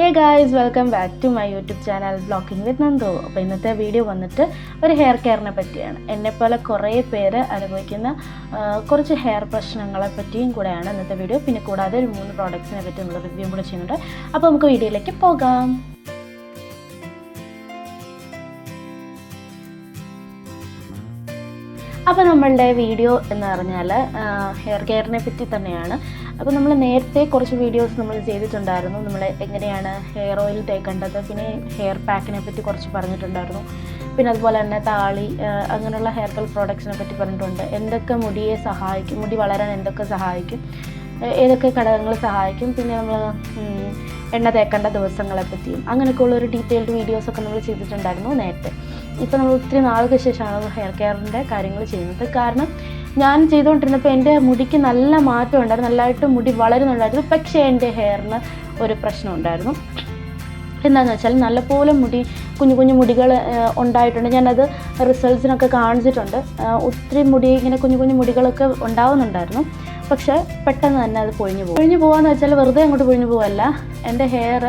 Hey guys welcome back to my YouTube channel vlogging with Nandu അപ്പോൾ ഇന്നത്തെ video വന്നിട്ട് ഒരു ഹെയർ കെയറിനെ പറ്റിയാണ്. എന്നെപ്പോലെ കുറേ പേര് അനുഭവിക്കുന്ന കുറച്ച് ഹെയർ പ്രശ്നങ്ങളെ പറ്റിയും കൂടെയാണ് ഇന്നത്തെ വീഡിയോ പിന്നെ കൂടാതെ ഒരു മൂന്ന് പ്രോഡക്ട്സിനെ പറ്റി നമ്മൾ റിവ്യൂ കൂടെ ചെയ്യുന്നുണ്ട്. അപ്പോൾ നമുക്ക് വീഡിയോയിലേക്ക് പോകാം. അപ്പോൾ നമ്മളുടെ വീഡിയോ എന്ന് പറഞ്ഞാൽ ഹെയർ കെയറിനെ പറ്റി തന്നെയാണ്. അപ്പോൾ നമ്മൾ നേരത്തെ കുറച്ച് വീഡിയോസ് നമ്മൾ ചെയ്തിട്ടുണ്ടായിരുന്നു. നമ്മൾ എങ്ങനെയാണ് ഹെയർ ഓയിൽ തേക്കേണ്ടത് പിന്നെ ഹെയർ പാക്കിനെ പറ്റി കുറച്ച് പറഞ്ഞിട്ടുണ്ടായിരുന്നു. പിന്നെ അതുപോലെ തന്നെ താളി അങ്ങനെയുള്ള ഹെയർ കെയർ പ്രോഡക്ട്സിനെ പറ്റി പറഞ്ഞിട്ടുണ്ട്. എന്തൊക്കെ മുടിയെ സഹായിക്കും മുടി വളരാൻ എന്തൊക്കെ സഹായിക്കും ഏതൊക്കെ ഘടകങ്ങൾ സഹായിക്കും പിന്നെ നമ്മൾ എണ്ണ തേക്കേണ്ട ദിവസങ്ങളെ പറ്റിയും അങ്ങനെയൊക്കെയുള്ള ഒരു ഡീറ്റെയിൽഡ് വീഡിയോസൊക്കെ നമ്മൾ ചെയ്തിട്ടുണ്ടായിരുന്നു നേരത്തെ. ഇപ്പോൾ നമ്മൾ ഒത്തിരി നാളുകൾക്ക് ശേഷമാണ് ഹെയർ കെയറിന്റെ കാര്യങ്ങൾ ചെയ്യുന്നത്. കാരണം ഞാൻ ചെയ്തുകൊണ്ടിരുന്നപ്പോൾ എന്റെ മുടിക്ക് നല്ല മാറ്റം ഉണ്ടായിരുന്നു. നല്ലതായിട്ട് മുടി വളരുന്നുണ്ടായിരുന്നു. പക്ഷേ എന്റെ ഹെയറിന് ഒരു പ്രശ്നം ഉണ്ടായിരുന്നു. എന്താണെന്ന് വെച്ചാൽ നല്ലപോലെ മുടി കുഞ്ഞു കുഞ്ഞു മുടികൾ ഉണ്ടായിട്ടുണ്ട്. ഞാനത് റിസൾട്ട്സിനൊക്കെ കാണിച്ചിട്ടുണ്ട്. ഒത്തിരി മുടി ഇങ്ങനെ കുഞ്ഞു കുഞ്ഞു മുടികളൊക്കെ ഉണ്ടാവുന്നുണ്ടായിരുന്നു. പക്ഷേ പെട്ടെന്ന് തന്നെ അത് പൊഴിഞ്ഞു പോകും. പൊഴിഞ്ഞു പോകാമെന്ന് വെച്ചാൽ വെറുതെ അങ്ങോട്ട് പൊഴിഞ്ഞു പോകല്ല എന്റെ ഹെയർ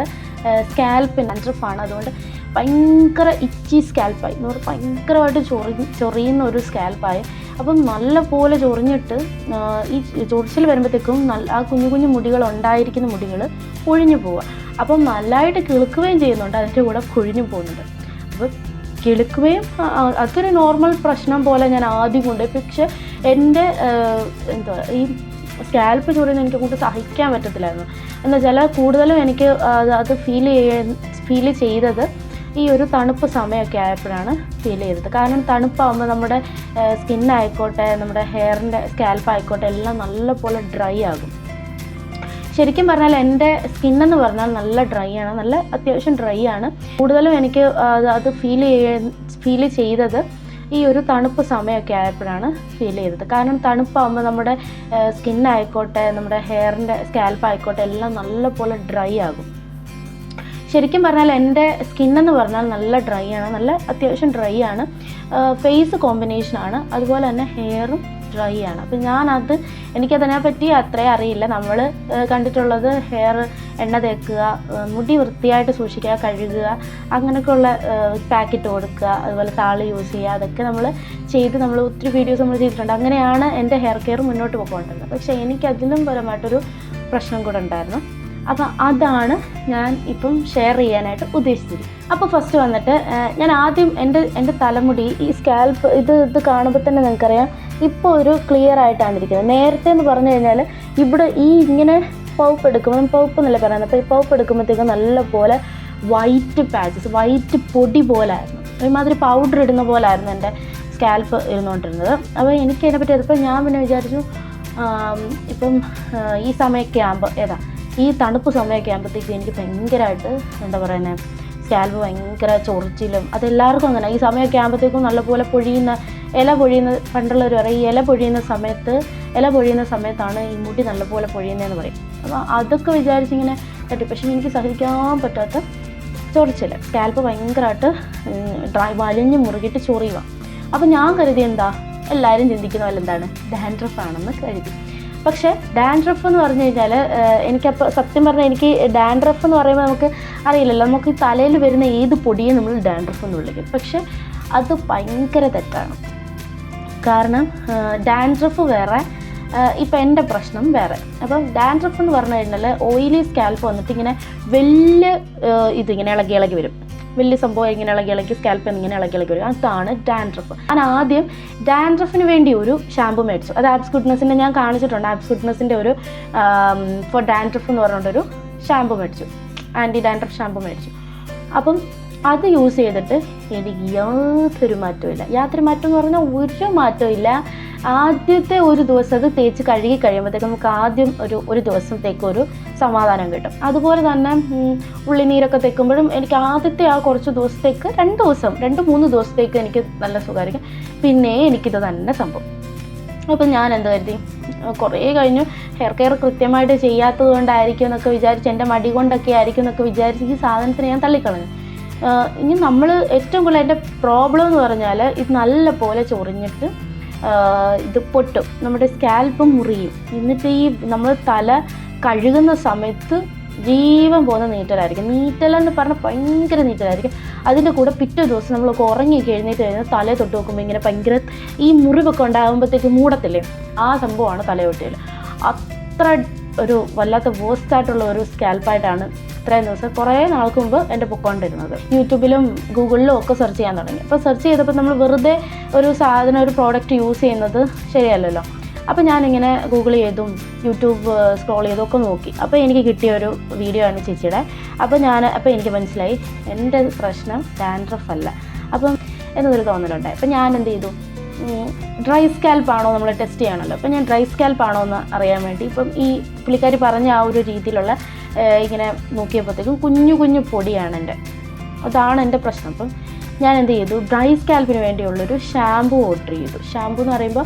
സ്കാൽപ്പിന് ആണ് അതുകൊണ്ട് ഭയങ്കര ഇച്ചി സ്കാൽപ്പായി എന്ന് പറഞ്ഞാൽ ഭയങ്കരമായിട്ട് ചൊറി ചൊറിയുന്ന ഒരു സ്കാൽപ്പായി അപ്പം നല്ലപോലെ ചൊറിഞ്ഞിട്ട് ഈ ചൊറിച്ചിൽ വരുമ്പോഴത്തേക്കും നല്ല ആ കുഞ്ഞു കുഞ്ഞു മുടികൾ ഉണ്ടായിരിക്കുന്ന മുടികൾ ഒഴിഞ്ഞു പോവുക. അപ്പം നല്ലതായിട്ട് കിളുക്കുകയും ചെയ്യുന്നുണ്ട്. അതിന്റെ കൂടെ കൊഴിഞ്ഞു പോകുന്നുണ്ട്. അപ്പോൾ കിളുക്കുകയും അതൊരു നോർമൽ പ്രശ്നം പോലെ ഞാൻ ആദ്യം കൊണ്ട് പക്ഷെ എന്റെ എന്താ ഈ സ്കാൽപ്പ് ചൊറിയുന്ന എനിക്ക് കൂടുതൽ സഹിക്കാൻ പറ്റത്തില്ലായിരുന്നു. എന്നുവെച്ചാൽ കൂടുതലും എനിക്ക് അത് ഫീൽ ചെയ്യ ഫീൽ ചെയ്തത് ഈ ഒരു തണുപ്പ് സമയമൊക്കെ ആയപ്പോഴാണ് ഫീൽ ചെയ്തത്. കാരണം തണുപ്പാകുമ്പോൾ നമ്മുടെ സ്കിന്നായിക്കോട്ടെ നമ്മുടെ ഹെയറിന്റെ സ്കാൽപ്പ് ആയിക്കോട്ടെ എല്ലാം നല്ലപോലെ ഡ്രൈ ആകും. ശരിക്കും പറഞ്ഞാൽ എന്റെ സ്കിന്നെന്ന് പറഞ്ഞാൽ നല്ല ഡ്രൈ ആണ്. നല്ല അത്യാവശ്യം ഡ്രൈ ആണ്. കൂടുതലും എനിക്ക് അത് ഫീൽ ഫീൽ ചെയ്തത് ഈ ഒരു തണുപ്പ് സമയമൊക്കെ ആയപ്പോഴാണ് ഫീൽ ചെയ്തത്. കാരണം തണുപ്പാകുമ്പോൾ നമ്മുടെ സ്കിന്നായിക്കോട്ടെ നമ്മുടെ ഹെയറിന്റെ സ്കാൽപ്പ് ആയിക്കോട്ടെ എല്ലാം നല്ലപോലെ ഡ്രൈ ആകും. ശരിക്കും പറഞ്ഞാൽ എന്റെ സ്കിൻ എന്ന് പറഞ്ഞാൽ നല്ല ഡ്രൈ ആണ്. നല്ല അത്യാവശ്യം ഡ്രൈ ആണ്. ഫേസ് കോമ്പിനേഷനാണ് അതുപോലെ തന്നെ ഹെയറും ഡ്രൈ ആണ്. അപ്പം ഞാനത് എനിക്കതിനെ പറ്റി അത്രേ അറിയില്ല. നമ്മൾ കണ്ടിട്ടുള്ളത് ഹെയർ എണ്ണ തേക്കുക മുടി വൃത്തിയായിട്ട് സൂക്ഷിക്കുക കഴുകുക അങ്ങനെയൊക്കെയുള്ള പാക്കറ്റ് കൊടുക്കുക അതുപോലെ താളി യൂസ് ചെയ്യുക അതൊക്കെ നമ്മൾ ചെയ്ത് നമ്മൾ ഒത്തിരി വീഡിയോസ് നമ്മൾ ചെയ്തിട്ടുണ്ട്. അങ്ങനെയാണ് എന്റെ ഹെയർ കെയർ മുന്നോട്ട് പോകേണ്ടത് പക്ഷേ എനിക്കതിലും പരമായിട്ടൊരു പ്രശ്നം കൂടെ ഉണ്ടായിരുന്നു. അപ്പം അതാണ് ഞാൻ ഇപ്പം ഷെയർ ചെയ്യാനായിട്ട് ഉദ്ദേശിച്ചത്. അപ്പോൾ ഫസ്റ്റ് വന്നിട്ട് ഞാൻ ആദ്യം എന്റെ എന്റെ തലമുടി ഈ സ്കാൽപ്പ് ഇത് ഇത് കാണുമ്പോൾ തന്നെ നിങ്ങൾക്കറിയാം ഇപ്പോൾ ഒരു ക്ലിയർ ആയിട്ടാണ് ഇരിക്കുന്നത്. നേരത്തെ എന്ന് പറഞ്ഞു കഴിഞ്ഞാൽ ഇവിടെ ഈ ഇങ്ങനെ പൗപ്പ് എടുക്കുമ്പോൾ പൗപ്പ് എന്നല്ല പറയുന്നത്? അപ്പോൾ ഈ പൗപ്പ് എടുക്കുമ്പോഴത്തേക്കും നല്ലപോലെ വൈറ്റ് പാച്ചസ് വൈറ്റ് പൊടി പോലെ പോലായിരുന്നു ഒരുമാതിരി പൗഡർ ഇടുന്ന പോലെ ആയിരുന്നു എന്റെ സ്കാൽപ്പ് ഇരുന്നുകൊണ്ടിരുന്നത്. അപ്പോൾ എനിക്ക് അതിനെപ്പറ്റി അതിപ്പോൾ ഞാൻ പിന്നെ വിചാരിച്ചു ഇപ്പം ഈ സമയമൊക്കെ ആകുമ്പോൾ ഏതാ ഈ തണുപ്പ് സമയമൊക്കെ ആകുമ്പോഴത്തേക്കും എനിക്ക് ഭയങ്കരമായിട്ട് എന്താ പറയുന്നത് സ്കാൽപ്പ് ഭയങ്കര ചൊറിച്ചിലും അതെല്ലാവർക്കും അങ്ങനെ. ഈ സമയമൊക്കെ ആകുമ്പോഴത്തേക്കും നല്ലപോലെ പൊഴിയുന്ന ഇല പൊഴിയുന്ന പണ്ടുള്ളവർ പറയും ഈ ഇല പൊഴിയുന്ന സമയത്ത് ഇല പൊഴിയുന്ന സമയത്താണ് ഈ മുടി നല്ലപോലെ പൊഴിയുന്നതെന്ന് പറയും. അപ്പോൾ അതൊക്കെ വിചാരിച്ചിങ്ങനെ പക്ഷെ എനിക്ക് സഹിക്കാൻ പറ്റാത്ത ചൊറിച്ചിൽ സ്കാൽപ്പ് ഭയങ്കരമായിട്ട് ഡ്രൈ വലിഞ്ഞ് മുറുകിയിട്ട് ചൊറിയുക. അപ്പോൾ ഞാൻ കരുതി എന്താ? എല്ലാവരും ചിന്തിക്കുന്ന പോലെ എന്താണ് ഡാൻഡ്രഫ് ആണെന്ന് കരുതി. പക്ഷേ ഡാൻഡ്രഫ് എന്ന് പറഞ്ഞു കഴിഞ്ഞാൽ എനിക്കപ്പോൾ സത്യം പറഞ്ഞാൽ എനിക്ക് ഡാൻഡ്രഫ് എന്ന് പറയുമ്പോൾ നമുക്ക് അറിയില്ലല്ലോ. നമുക്ക് തലയിൽ വരുന്ന ഏത് പൊടിയും നമ്മൾ ഡാൻഡ്രഫ് എന്ന് വിളിക്കും പക്ഷേ അത് ഭയങ്കര തെറ്റാണ്. കാരണം ഡാൻഡ്രഫ് വേറെ ഇപ്പം എന്റെ പ്രശ്നം വേറെ. അപ്പം ഡാൻഡ്രഫ് എന്ന് പറഞ്ഞു കഴിഞ്ഞാൽ ഓയിലി സ്കാൽപ്പ് വന്നിട്ട് ഇങ്ങനെ വലിയ ഇതിങ്ങനെ ഇളകി ഇളകി വരും. വലിയ സംഭവം എങ്ങനെ ഇളകി ഇളകി സ്കാൽപ്പ് എങ്ങനെ ഇളകി ഇളകി വരും. അതാണ് ഡാൻഡ്രഫ് ഞാൻ ആദ്യം ഡാൻഡ്രഫിന് വേണ്ടി ഒരു ഷാമ്പു മേടിച്ചു. അത് ആപ്സ് ഗുഡ്നസിന്റെ ഞാൻ കാണിച്ചിട്ടുണ്ട്. ആപ്സ് ഗുഡ്നസിന്റെ ഒരു ഫോർ ഡാൻഡ്രഫ് എന്ന് പറഞ്ഞുകൊണ്ടൊരു ഷാമ്പു മേടിച്ചു. ആന്റി ഡാൻഡ്രഫ് ഷാമ്പു മേടിച്ചു. അപ്പം അത് യൂസ് ചെയ്തിട്ട് എനിക്ക് യാതൊരു മാറ്റവും ഇല്ല. യാതൊരു മാറ്റം എന്ന് പറഞ്ഞാൽ ഒരു മാറ്റവും ഇല്ല. ആദ്യത്തെ ഒരു ദിവസം അത് തേച്ച് കഴുകി കഴിയുമ്പോഴത്തേക്ക് നമുക്ക് ആദ്യം ഒരു ഒരു ദിവസത്തേക്ക് ഒരു സമാധാനം കിട്ടും. അതുപോലെ തന്നെ ഉള്ളിനീരൊക്കെ തേക്കുമ്പോഴും എനിക്ക് ആദ്യത്തെ ആ കുറച്ച് ദിവസത്തേക്ക് രണ്ട് ദിവസം രണ്ട് മൂന്ന് ദിവസത്തേക്ക് എനിക്ക് നല്ല സുഖമായിരിക്കും. പിന്നെ എനിക്കിത് തന്നെ സംഭവം. അപ്പം ഞാൻ എന്താ കരുതി? കുറേ കഴിഞ്ഞു. ഹെയർ കെയർ കൃത്യമായിട്ട് ചെയ്യാത്തത് കൊണ്ടായിരിക്കും എന്നൊക്കെ വിചാരിച്ച് എന്റെ മടി കൊണ്ടൊക്കെ ആയിരിക്കും എന്നൊക്കെ വിചാരിച്ച് ഈ സാധനത്തിന് ഞാൻ തള്ളിക്കളഞ്ഞു. ഇനി നമ്മൾ ഏറ്റവും കൂടുതൽ എന്റെ പ്രോബ്ലം എന്ന് പറഞ്ഞാൽ ഇത് നല്ല പോലെ ചൊറിഞ്ഞിട്ട് ഇത് പൊട്ടും. നമ്മുടെ സ്കാൽപ്പ് മുറിയും. എന്നിട്ട് ഈ നമ്മൾ തല കഴുകുന്ന സമയത്ത് ജീവൻ പോകുന്ന നീറ്റലായിരിക്കും. നീറ്റലെന്ന് പറഞ്ഞാൽ ഭയങ്കര നീറ്റലായിരിക്കും. അതിന്റെ കൂടെ പിറ്റേ ദിവസം നമ്മളൊക്കെ ഉറങ്ങിയൊക്കെ എഴുന്നേറ്റ് കഴിഞ്ഞാൽ തലയെ തൊട്ട് നോക്കുമ്പോൾ ഇങ്ങനെ ഭയങ്കര ഈ മുറിവൊക്കെ ഉണ്ടാകുമ്പോഴത്തേക്ക് മൂടത്തില്ലേ? ആ സംഭവമാണ് തലയൊട്ടിയിൽ അത്ര ഒരു വല്ലാത്ത വേസ്റ്റ് ആയിട്ടുള്ള ഒരു സ്കാൽപ്പായിട്ടാണ് ഇത്രയും ദിവസം കുറേ നാൾക്ക് മുമ്പ് എന്റെ പൊക്കോണ്ടിരുന്നത് യൂട്യൂബിലും ഗൂഗിളിലും ഒക്കെ സെർച്ച് ചെയ്യാൻ തുടങ്ങി. അപ്പോൾ സെർച്ച് ചെയ്തപ്പോൾ നമ്മൾ വെറുതെ ഒരു സാധനം ഒരു പ്രോഡക്റ്റ് യൂസ് ചെയ്യുന്നത് ശരിയല്ലല്ലോ. അപ്പോൾ ഞാനിങ്ങനെ ഗൂഗിൾ ചെയ്തും യൂട്യൂബ് സ്ക്രോൾ ചെയ്തും ഒക്കെ നോക്കി. അപ്പോൾ എനിക്ക് കിട്ടിയ ഒരു വീഡിയോ ആണ് ചേച്ചിയുടെ. അപ്പോൾ ഞാൻ അപ്പോൾ എനിക്ക് മനസ്സിലായി എന്റെ പ്രശ്നം ഡാൻഡ്രഫ് അല്ല. അപ്പം എന്നൊരു തോന്നലുണ്ടായി. അപ്പോൾ ഞാൻ എന്ത് ചെയ്തു? ഡ്രൈ സ്കാൽപ്പ് ആണോ നമ്മൾ ടെസ്റ്റ് ചെയ്യണമല്ലോ അപ്പം ഞാൻ ഡ്രൈ സ്കാൽപ്പ് ആണോ എന്ന് അറിയാൻ വേണ്ടി ഇപ്പം ഈ പുള്ളിക്കാരി പറഞ്ഞ ആ ഒരു രീതിയിലുള്ള ഇങ്ങനെ നോക്കിയപ്പോഴത്തേക്കും കുഞ്ഞു കുഞ്ഞു പൊടിയാണ് എന്റെ. അതാണ് എന്റെ പ്രശ്നം. അപ്പം ഞാൻ എന്ത് ചെയ്തു? ഡ്രൈ സ്കാൽപ്പിന് വേണ്ടിയുള്ളൊരു ഷാമ്പു ഓർഡർ ചെയ്തു. ഷാമ്പു എന്ന് പറയുമ്പോൾ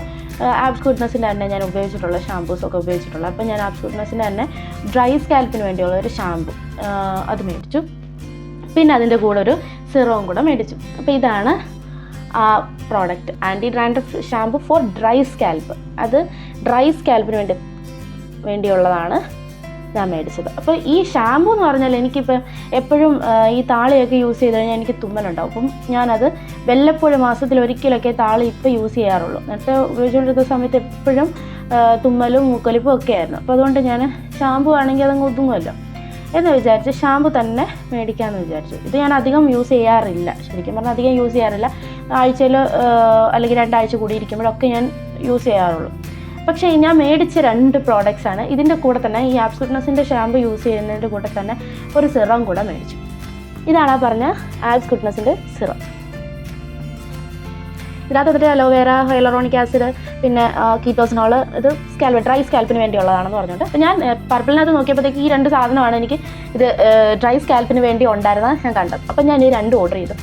ആപ്സ് ഗുഡ്നസിന്റെ തന്നെ ഞാൻ ഉപയോഗിച്ചിട്ടുള്ള ഷാമ്പൂസൊക്കെ ഉപയോഗിച്ചിട്ടുള്ള അപ്പം ഞാൻ ആപ്സ് ഗുഡ്നസിന്റെ തന്നെ ഡ്രൈ സ്കാൽപ്പിന് വേണ്ടിയുള്ള ഒരു ഷാമ്പു അത് മേടിച്ചു. പിന്നെ അതിന്റെ കൂടെ ഒരു സിറവും കൂടെ മേടിച്ചു. അപ്പോൾ ഇതാണ് ആ product anti dandruff shampoo for dry scalp അത് ഡ്രൈ സ്കാൽപ്പിന് വേണ്ടി വേണ്ടിയുള്ളതാണ് ഞാൻ മേടിച്ചത്. അപ്പോൾ ഈ ഷാമ്പു എന്ന് പറഞ്ഞാൽ എനിക്കിപ്പോൾ എപ്പോഴും ഈ താളിയൊക്കെ യൂസ് ചെയ്ത് കഴിഞ്ഞാൽ എനിക്ക് തുമ്മലുണ്ടാവും. അപ്പം ഞാനത് വല്ലപ്പോഴും മാസത്തിൽ ഒരിക്കലൊക്കെ താളി ഇപ്പോൾ യൂസ് ചെയ്യാറുള്ളൂ. നേരത്തെ ഉപയോഗിച്ചുകൊണ്ടിരുന്ന സമയത്ത് എപ്പോഴും തുമ്മലും മൂക്കൊലിപ്പും ഒക്കെ ആയിരുന്നു. അപ്പോൾ അതുകൊണ്ട് ഞാൻ ഷാമ്പു ആണെങ്കിൽ അതങ്ങ് ഒതുങ്ങുമല്ലോ. എന്ന് വിചാരിച്ച് ഷാമ്പു തന്നെ മേടിക്കാമെന്ന് വിചാരിച്ചു. ഇത് ഞാൻ അധികം യൂസ് ചെയ്യാറില്ല. ശരിക്കും പറഞ്ഞാൽ അധികം യൂസ് ചെയ്യാറില്ല. ആഴ്ചയിൽ അല്ലെങ്കിൽ രണ്ടാഴ്ച കൂടി ഇരിക്കുമ്പോഴൊക്കെ ഞാൻ യൂസ് ചെയ്യാറുള്ളൂ. പക്ഷേ ഞാൻ മേടിച്ച രണ്ട് പ്രോഡക്റ്റ്സ് ആണ്. ഇതിന്റെ കൂടെ തന്നെ ഈ ആപ്സ് ഗുഡ്നസിന്റെ ഷാമ്പു യൂസ് ചെയ്യുന്നതിന്റെ കൂടെ തന്നെ ഒരു സിറം കൂടെ മേടിച്ചു. ഇതാണ് ആ പറഞ്ഞ ആപ്സ് ഗുഡ്നസിന്റെ സിറം. ഇതിനകത്ത് എന്നിട്ട് അലോവേര ഹൈലറോണിക് ആസിഡ് പിന്നെ കീറ്റോസിനോൾ ഇത് സ്കാൽപ്പ് ഡ്രൈ സ്കാൽപ്പിന് വേണ്ടിയുള്ളതാണെന്ന് പറഞ്ഞിട്ട്. അപ്പോൾ ഞാൻ പർപ്പിളിനകത്ത് നോക്കിയപ്പോഴത്തേക്ക് ഈ രണ്ട് സാധനമാണ് എനിക്ക് ഇത് ഡ്രൈ സ്കാൽപ്പിന് വേണ്ടി ഉണ്ടായിരുന്നത് ഞാൻ കണ്ടത്. അപ്പം ഞാൻ ഈ രണ്ട് ഓർഡർ ചെയ്തു.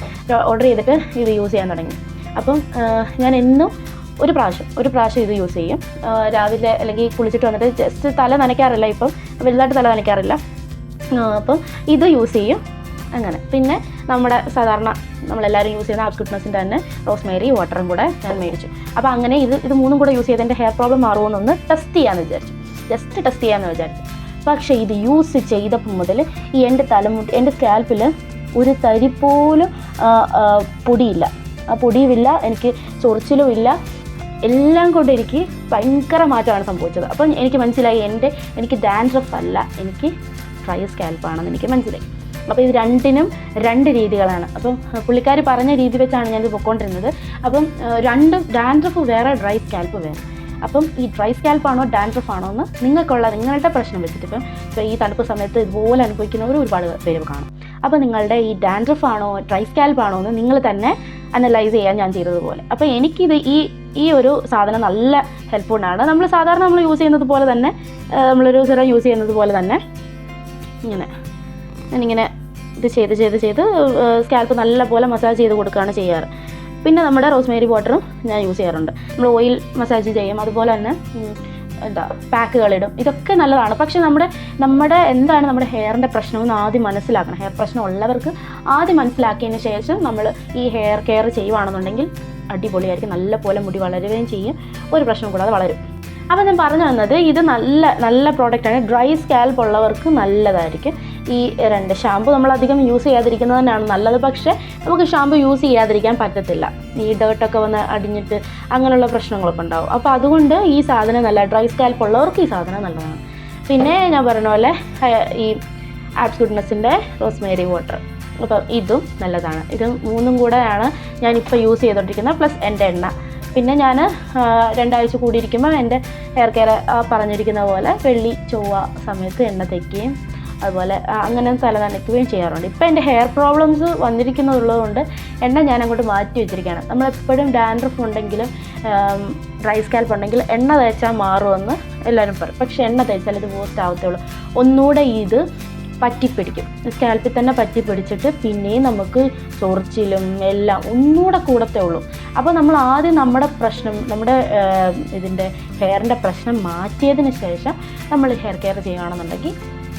ഓർഡർ ചെയ്തിട്ട് ഇത് യൂസ് ചെയ്യാൻ തുടങ്ങി. അപ്പം ഞാൻ എന്നും ഒരു പ്രാവശ്യം ഒരു പ്രാവശ്യം ഇത് യൂസ് ചെയ്യും. രാവിലെ അല്ലെങ്കിൽ കുളിച്ചിട്ട് വന്നിട്ട് ജസ്റ്റ് തല നനയ്ക്കാറില്ല ഇപ്പം. വലുതായിട്ട് തല നനയ്ക്കാറില്ല. അപ്പം ഇത് യൂസ് ചെയ്യും. അങ്ങനെ. പിന്നെ നമ്മുടെ സാധാരണ നമ്മളെല്ലാവരും യൂസ് ചെയ്യുന്ന ആപ്സ് ഗുഡ്നസിന്റെ തന്നെ റോസ്മേരി വാട്ടറും കൂടെ ഞാൻ മേടിച്ചു. അപ്പോൾ അങ്ങനെ ഇത് ഇത് മൂന്നും കൂടെ യൂസ് ചെയ്ത് എന്റെ ഹെയർ പ്രോബ്ലം മാറുമെന്നൊന്ന് ടെസ്റ്റ് ചെയ്യാമെന്ന് വിചാരിച്ചു. ജസ്റ്റ് ടെസ്റ്റ് ചെയ്യാമെന്ന് വിചാരിച്ചു. പക്ഷേ ഇത് യൂസ് ചെയ്തപ്പോൾ മുതൽ ഈ എന്റെ തലമുട്ട് എന്റെ സ്കാൽപ്പിൽ ഒരു തരി പോലും പൊടിയില്ല. ആ പൊടിയുമില്ല എനിക്ക് ചൊറിച്ചിലും ഇല്ല. എല്ലാം കൊണ്ട് എനിക്ക് ഭയങ്കര മാറ്റമാണ് സംഭവിച്ചത്. അപ്പം എനിക്ക് മനസ്സിലായി എന്റെ എനിക്ക് ഡാൻഡ്രഫ് അല്ല എനിക്ക് ഡ്രൈ സ്കാൽപ്പാണെന്ന് എനിക്ക് മനസ്സിലായി. അപ്പോൾ ഇത് രണ്ടിനും രണ്ട് രീതികളാണ്. അപ്പം പുള്ളിക്കാർ പറഞ്ഞ രീതി വെച്ചാണ് ഞാനിത് പൊയ്ക്കൊണ്ടിരുന്നത് അപ്പം രണ്ടും ഡാൻഡ്രഫ് വേറെ ഡ്രൈ സ്കാൽപ്പ് വേറെ അപ്പം ഈ ഡ്രൈ സ്കാൽപ്പ് ആണോ ഡാൻഡ്രഫ് ആണോ എന്ന് നിങ്ങൾക്കുള്ള നിങ്ങളുടെ പ്രശ്നം വെച്ചിട്ട് ഇപ്പം ഇപ്പോൾ ഈ തണുപ്പ് സമയത്ത് ഇതുപോലെ അനുഭവിക്കുന്നവർ ഒരുപാട് പേര് കാണും. അപ്പോൾ നിങ്ങളുടെ ഈ ഡാൻഡ്രഫ് ആണോ ഡ്രൈ സ്കാൽപ്പ് ആണോ എന്ന് നിങ്ങൾ തന്നെ അനലൈസ് ചെയ്യാൻ ഞാൻ ചെയ്തതുപോലെ. അപ്പോൾ എനിക്കിത് ഈ ഈ ഒരു സാധനം നല്ല ഹെൽപ്ഫുള്ളാണ് നമ്മൾ സാധാരണ നമ്മൾ യൂസ് ചെയ്യുന്നത് പോലെ തന്നെ നമ്മളൊരു സിറം യൂസ് ചെയ്യുന്നത് പോലെ തന്നെ ഇങ്ങനെ. ഞാനിങ്ങനെ ഇത് ചെയ്ത് ചെയ്ത് ചെയ്ത് സ്കാൽപ്പ് നല്ല പോലെ മസാജ് ചെയ്ത് കൊടുക്കുകയാണ് ചെയ്യാറ്. പിന്നെ നമ്മുടെ റോസ്മേരി വാട്ടറും ഞാൻ യൂസ് ചെയ്യാറുണ്ട്. നമ്മൾ ഓയിൽ മസാജ് ചെയ്യും. അതുപോലെ തന്നെ എന്താ പാക്കുകളിടും ഇതൊക്കെ നല്ലതാണ്. പക്ഷെ നമ്മുടെ നമ്മുടെ എന്താണ് നമ്മുടെ ഹെയറിന്റെ പ്രശ്നമെന്ന് ആദ്യം മനസ്സിലാക്കണം. ഹെയർ പ്രശ്നം ഉള്ളവർക്ക് ആദ്യം മനസ്സിലാക്കിയതിന് ശേഷം നമ്മൾ ഈ ഹെയർ കെയർ ചെയ്യുവാണെന്നുണ്ടെങ്കിൽ അടിപൊളിയായിരിക്കും. നല്ല പോലെ മുടി വളരുകയും ചെയ്യും. ഒരു പ്രശ്നം കൂടാതെ വളരും. അപ്പോൾ ഞാൻ പറഞ്ഞു വന്നത് ഇത് നല്ല നല്ല പ്രോഡക്റ്റാണ് ഡ്രൈ സ്കാൽപ്പ് ഉള്ളവർക്ക് നല്ലതായിരിക്കും. ഈ രണ്ട് ഷാമ്പു നമ്മൾ അധികം യൂസ് ചെയ്യാതിരിക്കുന്നത് തന്നെയാണ് നല്ലത്. പക്ഷേ നമുക്ക് ഷാമ്പു യൂസ് ചെയ്യാതിരിക്കാൻ പറ്റത്തില്ല. ഈ ഡേർട്ടൊക്കെ വന്ന് അടിഞ്ഞിട്ട് അങ്ങനെയുള്ള പ്രശ്നങ്ങളൊക്കെ ഉണ്ടാവും. അപ്പോൾ അതുകൊണ്ട് ഈ സാധനം നല്ല ഡ്രൈ സ്കാൽപ്പ് ഉള്ളവർക്ക് ഈ സാധനം നല്ലതാണ്. പിന്നെ ഞാൻ പറഞ്ഞ പോലെ ഈ ആപ്സ് ഗുഡ്നസിന്റെ റോസ്മേരി വാട്ടർ അപ്പം ഇതും നല്ലതാണ്. ഇത് മൂന്നും കൂടെയാണ് ഞാനിപ്പോൾ യൂസ് ചെയ്തുകൊണ്ടിരിക്കുന്നത് പ്ലസ് എന്റെ എണ്ണ. പിന്നെ ഞാൻ രണ്ടാഴ്ച കൂടിയിരിക്കുമ്പോൾ എന്റെ ഹെയർ കെയർ പറഞ്ഞിരിക്കുന്ന പോലെ വെള്ളി ചൊവ്വ സമയത്ത് എണ്ണ തേക്കുകയും അതുപോലെ അങ്ങനെ തല നനയ്ക്കുകയും ചെയ്യാറുണ്ട്. ഇപ്പോൾ എന്റെ ഹെയർ പ്രോബ്ലംസ് വന്നിരിക്കുന്നതുള്ളതുകൊണ്ട് എണ്ണ ഞാൻ അങ്ങോട്ട് മാറ്റി വെച്ചിരിക്കുകയാണ്. നമ്മളെപ്പോഴും ഡാൻഡ്രഫ് ഉണ്ടെങ്കിലും ഡ്രൈ സ്കാൽപ്പ് ഉണ്ടെങ്കിൽ എണ്ണ തേച്ചാൽ മാറുമെന്ന് എല്ലാവരും പറയും. പക്ഷേ എണ്ണ തേച്ചാൽ ഇത് വേസ്റ്റ് ആവത്തേ ഉള്ളൂ ഒന്നുകൂടെ ഇത് പറ്റിപ്പിടിക്കും. സ്കാൽപ്പിൽ തന്നെ പറ്റിപ്പിടിച്ചിട്ട് പിന്നെയും നമുക്ക് ചൊറിച്ചിലും എല്ലാം ഒന്നുകൂടെ കൂടത്തേ ഉള്ളൂ. അപ്പോൾ നമ്മൾ ആദ്യം നമ്മുടെ പ്രശ്നം നമ്മുടെ ഇതിന്റെ ഹെയറിന്റെ പ്രശ്നം മാറ്റിയതിന് ശേഷം നമ്മൾ ഹെയർ കെയർ ചെയ്യുകയാണെന്നുണ്ടെങ്കിൽ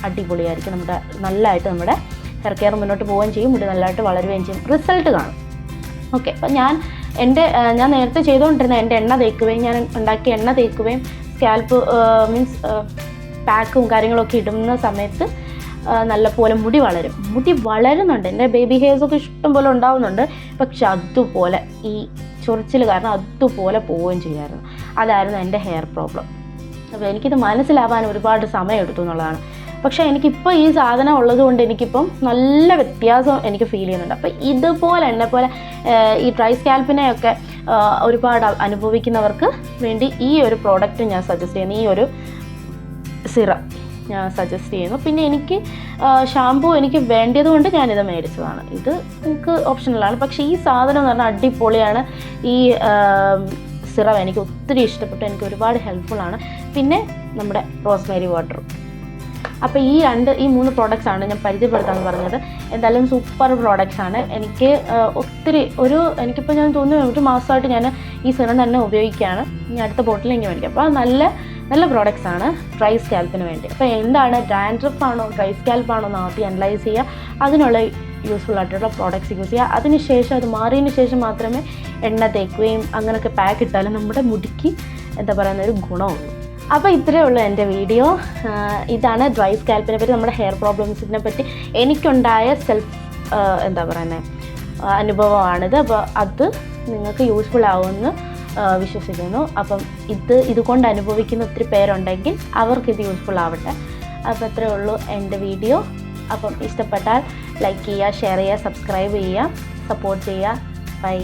അടിപൊളിയായിരിക്കും. നമ്മുടെ നല്ലതായിട്ട് നമ്മുടെ ഹെയർ കെയർ മുന്നോട്ട് പോവുകയും ചെയ്യും. മുടി നല്ലതായിട്ട് വളരുകയും ചെയ്യും. റിസൾട്ട് കാണും. ഓക്കെ അപ്പം ഞാൻ എന്റെ ഞാൻ നേരത്തെ ചെയ്തുകൊണ്ടിരുന്ന എന്റെ എണ്ണ തേക്കുകയും ഞാൻ ഉണ്ടാക്കിയ എണ്ണ തേക്കുകയും സ്കാൽപ്പ് മീൻസ് പാക്കും കാര്യങ്ങളൊക്കെ ഇടുന്ന സമയത്ത് നല്ലപോലെ മുടി വളരും. മുടി വളരുന്നുണ്ട്. എന്റെ ബേബി ഹെയർസൊക്കെ ഇഷ്ടം പോലെ ഉണ്ടാവുന്നുണ്ട്. പക്ഷെ അതുപോലെ ഈ ചൊറിച്ചിൽ കാരണം അതുപോലെ പോവുകയും ചെയ്യാറുണ്ട് അതായിരുന്നു എന്റെ ഹെയർ പ്രോബ്ലം അപ്പോൾ എനിക്കിത് മനസ്സിലാവാൻ ഒരുപാട് സമയം എടുത്തു എന്നുള്ളതാണ്. പക്ഷേ എനിക്കിപ്പോൾ ഈ സാധനം ഉള്ളത് കൊണ്ട് എനിക്കിപ്പം നല്ല വ്യത്യാസം എനിക്ക് ഫീൽ ചെയ്യുന്നുണ്ട്. അപ്പോൾ ഇതുപോലെ എന്നെ പോലെ ഈ ഡ്രൈ സ്കാൽപ്പിനെയൊക്കെ ഒരുപാട് അനുഭവിക്കുന്നവർക്ക് വേണ്ടി ഈ ഒരു പ്രോഡക്റ്റ് ഞാൻ സജസ്റ്റ് ചെയ്യുന്നു. ഈ ഒരു സിറം ഞാൻ സജസ്റ്റ് ചെയ്യുന്നു. പിന്നെ എനിക്ക് ഷാമ്പു എനിക്ക് വേണ്ടത് കൊണ്ട് ഞാനിത് മേടിച്ചതാണ്. ഇത് നിങ്ങൾക്ക് ഓപ്ഷനലാണ് പക്ഷേ ഈ സാധനം എന്ന് പറഞ്ഞാൽ അടിപൊളിയാണ്. ഈ സിറം എനിക്ക് ഒത്തിരി ഇഷ്ടപ്പെട്ടു. എനിക്ക് ഒരുപാട് ഹെൽപ്ഫുള്ളാണ് പിന്നെ നമ്മുടെ റോസ്മേരി വാട്ടറും അപ്പോൾ ഈ രണ്ട് ഈ മൂന്ന് പ്രോഡക്റ്റ്സ് ആണ് ഞാൻ പരിചയപ്പെടുത്താമെന്ന് പറഞ്ഞത്. എന്തായാലും സൂപ്പർ പ്രോഡക്റ്റ്സ് ആണ്. എനിക്ക് ഒത്തിരി ഒരു എനിക്കിപ്പോൾ ഞാൻ തോന്നുന്നു ഒരു മാസമായിട്ട് ഞാൻ ഈ സിറം തന്നെ ഉപയോഗിക്കുകയാണ്. ഇനി അടുത്ത ബോട്ടിൽ മേടിക്കാം. അപ്പോൾ നല്ല നല്ല പ്രോഡക്റ്റ്സ് ആണ് ഡ്രൈ സ്കാൽപ്പിന് വേണ്ടി. അപ്പോൾ എന്താണ് ഡാൻഡ്രഫ് ആണോ ഡ്രൈ സ്കാൽപ്പ് ആണോ എന്ന് ആദ്യം അനലൈസ് ചെയ്യുക. അതിനുള്ള യൂസ്ഫുൾ ആയിട്ടുള്ള പ്രോഡക്റ്റ്സ് യൂസ് ചെയ്യുക. അതിനുശേഷം അത് മാറിയതിന് ശേഷം മാത്രമേ എണ്ണ തേക്കുകയും അങ്ങനെയൊക്കെ പാക്ക് ഇട്ടാലും നമ്മുടെ മുടിക്ക് എന്താ പറയുന്ന ഒരു ഗുണമുള്ളൂ. അപ്പോൾ ഇത്രയേ ഉള്ളൂ എന്റെ വീഡിയോ. ഇതാണ് ഡ്രൈ സ്കാൽപ്പിനെ പറ്റി നമ്മുടെ ഹെയർ പ്രോബ്ലംസിനെ പറ്റി. എനിക്കുണ്ടായ സെൽഫ് എന്താ പറയുന്നത് അനുഭവമാണിത്. അപ്പോൾ അത് നിങ്ങൾക്ക് യൂസ്ഫുൾ ആവുമെന്ന് വിശ്വസിക്കുന്നു. അപ്പം ഇത് ഇതുകൊണ്ട് അനുഭവിക്കുന്ന ഒത്തിരി പേരുണ്ടെങ്കിൽ അവർക്ക് ഇത് യൂസ്ഫുൾ ആവട്ടെ. അപ്പോൾ ഇത്രയേ ഉള്ളൂ എന്റെ വീഡിയോ. അപ്പം ഇഷ്ടപ്പെട്ടാൽ ലൈക്ക് ചെയ്യുക ഷെയർ ചെയ്യുക സബ്സ്ക്രൈബ് ചെയ്യുക സപ്പോർട്ട് ചെയ്യുക. ബൈ